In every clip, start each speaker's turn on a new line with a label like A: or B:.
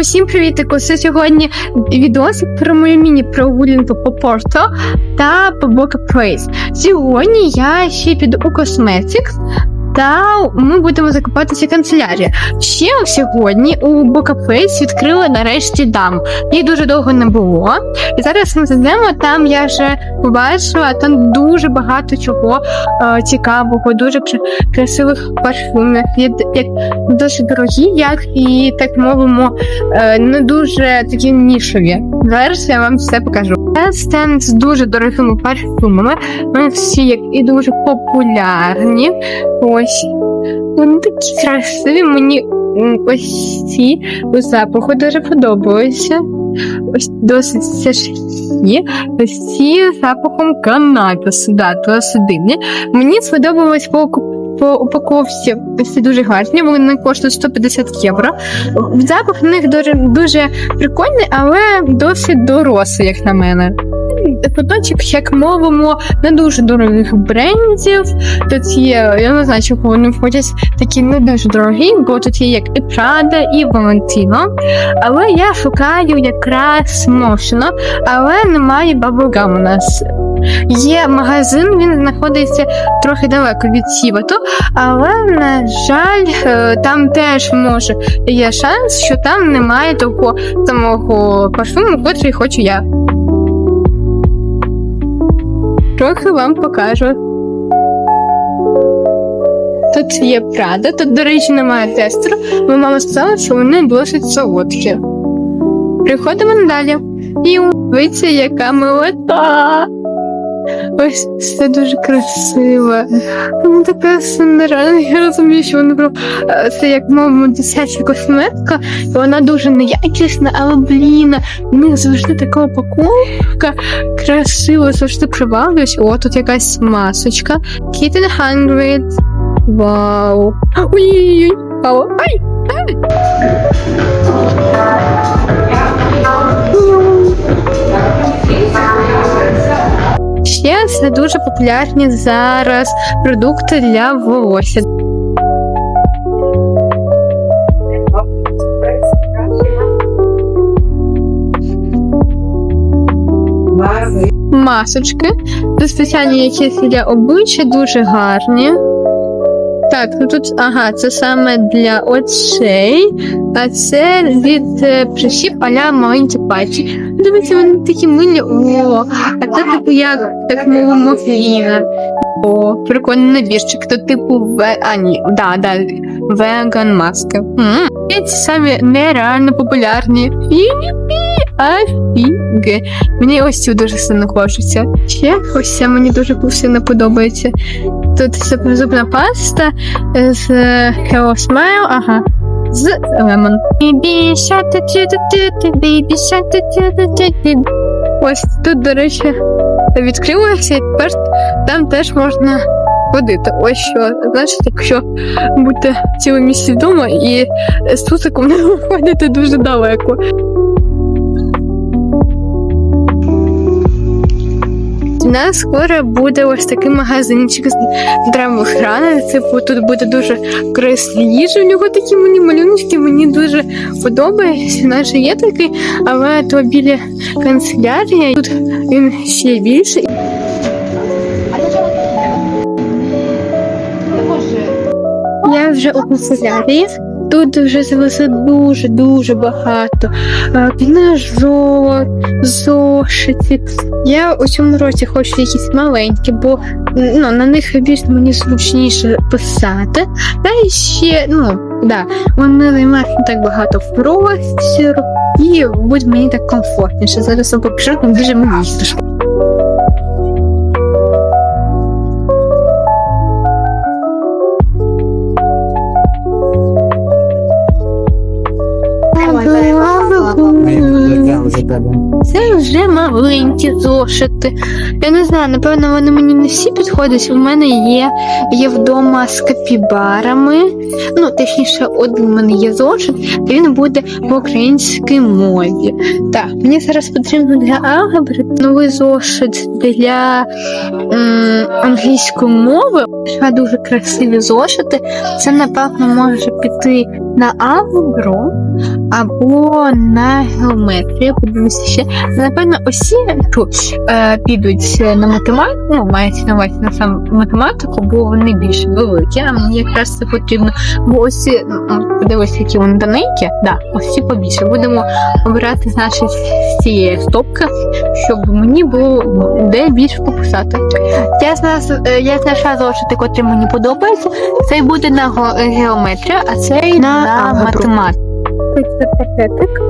A: Усім привітику! Це сьогодні відос про мою міні-прогулянку по Порто та по Бока Прейс. Сьогодні я ще піду у Cosmetics та ми будемо закупатися канцелярія. Ще сьогодні у Бока Прейс відкрили нарешті дам. Її дуже довго не було. І зараз ми зайдемо, там я вже побачила, там дуже багато чого е, цікавого, дуже красивих парфумів. Є як досить дорогі, як і так мовимо, е, не дуже такі нішові. Зараз я вам все покажу. Це стенд з дуже дорогими парфумами. Вони всі як і дуже популярні. Ось вони такі красиві. Мені ось ці у запаху дуже подобаються. Ось досить тяжкі. Ось ці запахом канабісу. Да, досить дивні. Мені сподобалось по по упаковці ось дуже гарні, вони коштують 150 євро. Запах в них дуже, дуже прикольний, але досить дорослий, як на мене. Куточок, як мовимо, не дуже дорогих брендів. Тут є, я не знаю, чого вони входять такі не дуже дорогі, бо тут є як і Prada, і Valentino. Але я шукаю якраз Motion, але немає Bubblegum у нас. Є магазин, він знаходиться трохи далеко від Сівету, але, на жаль, е, там теж може є шанс, що там немає того самого парфуму, котрий хочу я. Трохи вам покажу. Тут є Прада, тут, до речі, немає тестеру, бо мама сказала, що вони досить солодкі. Приходимо далі. І дивіться, яка милота. Ось це дуже красиво. Вона така синеральна. Я розумію, що вона про е, це як мовимо дитяча косметика, вона дуже неякісна, але блін, в них завжди така упаковка красива, завжди приваблюсь. О, тут якась масочка. Kitten 100. Вау. Ой-ой-ой. Ай! Ай! Ще це дуже популярні зараз продукти для волосся. Масочки. це спеціальні якісь для обличчя дуже гарні. Так, ну тут, ага, це саме для очей, а це від е, прищіп аля маленькі пальці. Дивіться, вони такі милі. О, а це типу як так мовимо фіна. О, прикольний набірчик. То типу ве... А, ні, да, да, веган маски. М, І ці самі нереально популярні. Афіге. Мені ось цю дуже сильно хочеться. Ще ось ця мені дуже сильно подобається. Тут це зубна паста з Hello Smile, ага. З ту-ту-ту-ту. Ось тут, до речі, відкрилося, і тепер там теж можна ходити. Ось що. Значить, якщо бути ціле місці вдома і з тусиком не виходити дуже далеко. У нас скоро буде ось такий магазинчик з драмою охрани. Типу, тут буде дуже корисна їжа. У нього такі мені малюночки, мені дуже подобається. Же є такий, але то біля канцелярії. Тут він ще більше. Вже у канцелярії. Тут вже завезли дуже дуже багато книжок, зошитів. Я у цьому році хочу якісь маленькі, бо ну, на них більш мені зручніше писати. Та ще, ну, да, вони займають не так багато простіру і будь мені так комфортніше. Зараз покажу, там дуже мені страшно. Це вже маленькі зошити. Я не знаю, напевно, вони мені не всі підходять. У мене є, є вдома з капібарами. Ну, точніше, один у мене є зошит, він буде в українській мові. Так, мені зараз потрібно для алгебри новий зошит для м, англійської мови. Дуже красиві зошити. Це, напевно, може піти на алгебру або на геометрію. Подивимося ще. Напевно, усі е, підуть на математику, ну, мається на увазі на сам математику, бо вони більш великі, а мені якраз це потрібно. Бо ось ну, подивись, які вони тоненькі, да, ось ці побільше. Будемо обирати з нашої з цієї стопки, щоб мені було де більше пописати. Я знаю, е, я знайшла зошити, котрі мені подобаються. Цей буде на геометрію, а цей на, математику. Це пакетик.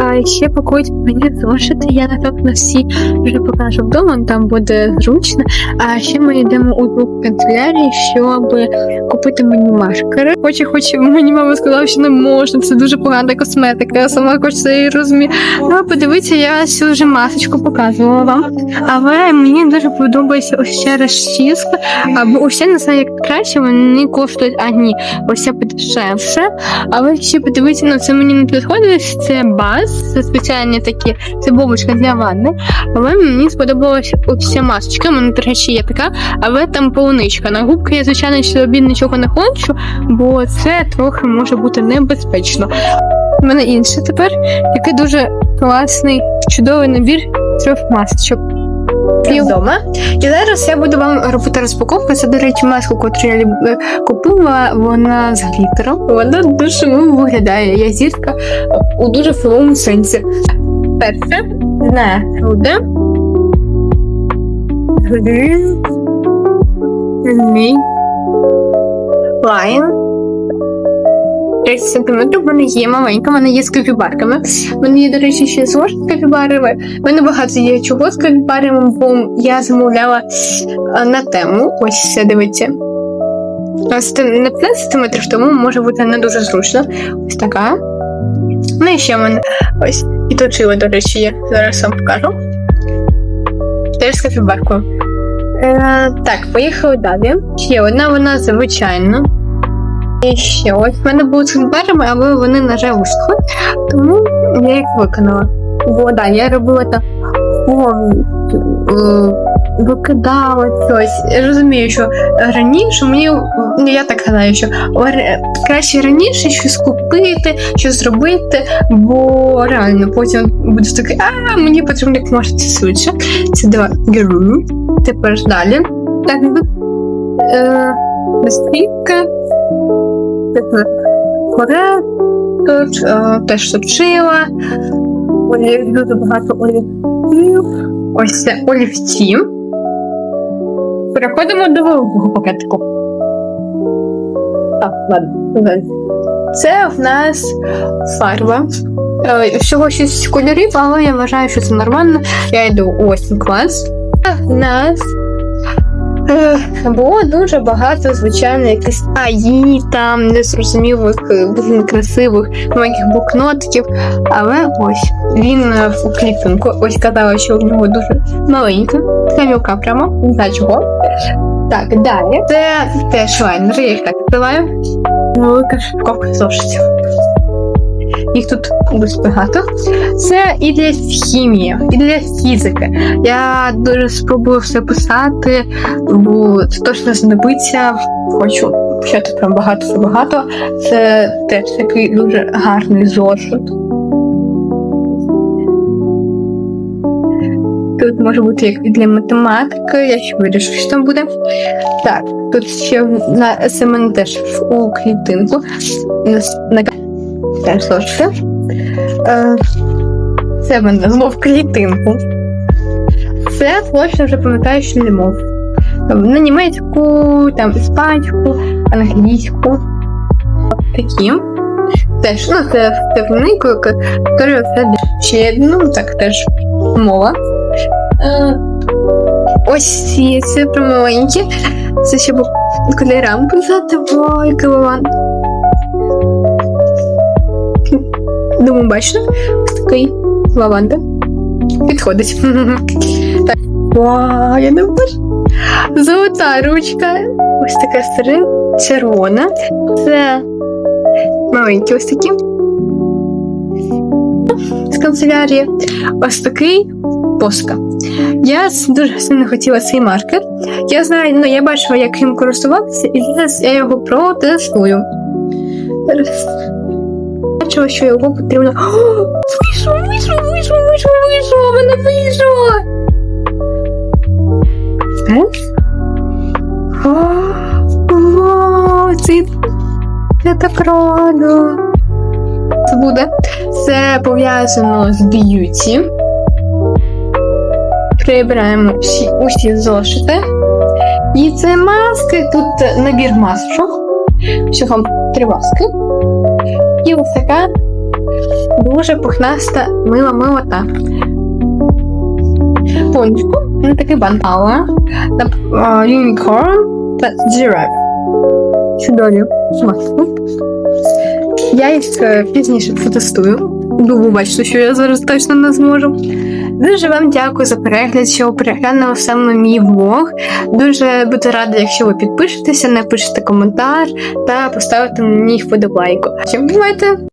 A: А ще пакують мені зошити. Я напевно всі вже покажу вдома, там буде зручно. А ще ми йдемо у двох канцелярії, щоб купити мені маркери. Хоче, хоче, мені мама сказала, що не можна. Це дуже погана косметика. Я сама хоч це і розумію. Ну, подивіться, я цю вже масочку показувала вам. Але мені дуже подобається ось ще розчіска. Або ось ця, не знаю, як краще, вони коштують а ні, ось ця подешевше. Але ще подивіться, ну це мені не підходить. Це баз, це спеціальні такі, це бомбочка для ванни. Але мені сподобалася ця масочка. У мене, речі, є така, але там полуничка. На губки я, звичайно, собі нічого не хочу, бо це трохи може бути небезпечно. У мене інше тепер, який дуже класний, чудовий набір трьох масочок. Я вдома. І зараз я буду вам робити розпаковку. Це, до речі, маску, яку я е, купила, вона з глітером. Вона дуже мило виглядає. Я зірка у дуже філовому сенсі. Перше на груди. Мій. Лайн. 30 см в мене є маленька, в мене є з капібарками. В мене є, до речі, ще з капібарами. В мене багато є чого з капібарами, бо я замовляла на тему. Ось це дивіться. Не 15 см, тому може бути не дуже зручно. Ось така. Ну і ще в мене ось і точила, до речі, є. Зараз вам покажу. Теж з капібаркою. Е, так, поїхали далі. Ще одна, вона звичайна. Ще ось в мене були з капібарами, але вони, на жаль, висохли. Тому я їх виконала. Бо да, я робила так е, Викидала щось. Я розумію, що раніше мені, ну я так гадаю, що краще раніше щось купити, щось зробити, бо реально потім будеш такий, а мені потрібно як можна швидше. Це два герою. Тепер далі. Так, е, безпіка. Тепер Коре теж точила. Олів, дуже багато олівців. Ось це олівці. Переходимо до великого пакетику. Так, ладно. Це в нас фарба. Е, Всього 6 кольорів, але я вважаю, що це нормально. Я йду у 8 клас. В нас було дуже багато, звичайно, якихось аї, там незрозумілих, е, дуже некрасивих маленьких блокнотиків. Але ось він е, в кліпінку. Ось казала, що в нього дуже маленька, така прямо, не знаю чого. Так, далі. Це теж лайнери, я їх так називаю. Велика шапковка зошитів. Їх тут дуже багато. Це і для хімії, і для фізики. Я дуже спробую все писати, бо це точно знадобиться. Хочу почати прям багато багато. Це теж такий дуже гарний зошит. Тут може бути як і для математики, я ще вирішу, що там буде. Так, тут ще на СМН теж у клітинку. На, теж зошити. Е, це в мене знов клітинку. Це точно вже пам'ятаю, що не мов. На німецьку, там іспанську, англійську. Такі. Теж, ну, це втевненько, яка це ще ну, так теж мова. Е, ось ці, це про маленькі. Це щоб кольорам писати, бо який Думаю, бачно, ось такий лаванда. Підходить. Вау, я не можу. Золота ручка. Ось така стара, червона. Це маленькі ось такі. З канцелярії. Ось такий поска. Я дуже сильно хотіла цей маркер. Я знаю, ну я бачила, як їм користуватися, і зараз я його протестую. Бачила, що його потрібно. О, вийшло, вийшло, вийшло, вийшло, мене вийшло. Вау, це я так рада. Це буде. Це пов'язано з б'юті. Прибираємо всі, усі зошити. І це маски, тут набір масочок. Всього три маски. І ось така дуже пухнаста мила милота. Пончику, він такий бантала, та юнікорн та джираф. Чудові. Я їх е, пізніше протестую. Думаю, бачите, що я зараз точно не зможу. Дуже вам дякую за перегляд, що переглянули саме мій влог. Дуже буду рада, якщо ви підпишетеся, напишете коментар та поставите мені вподобайку. Чим бувайте!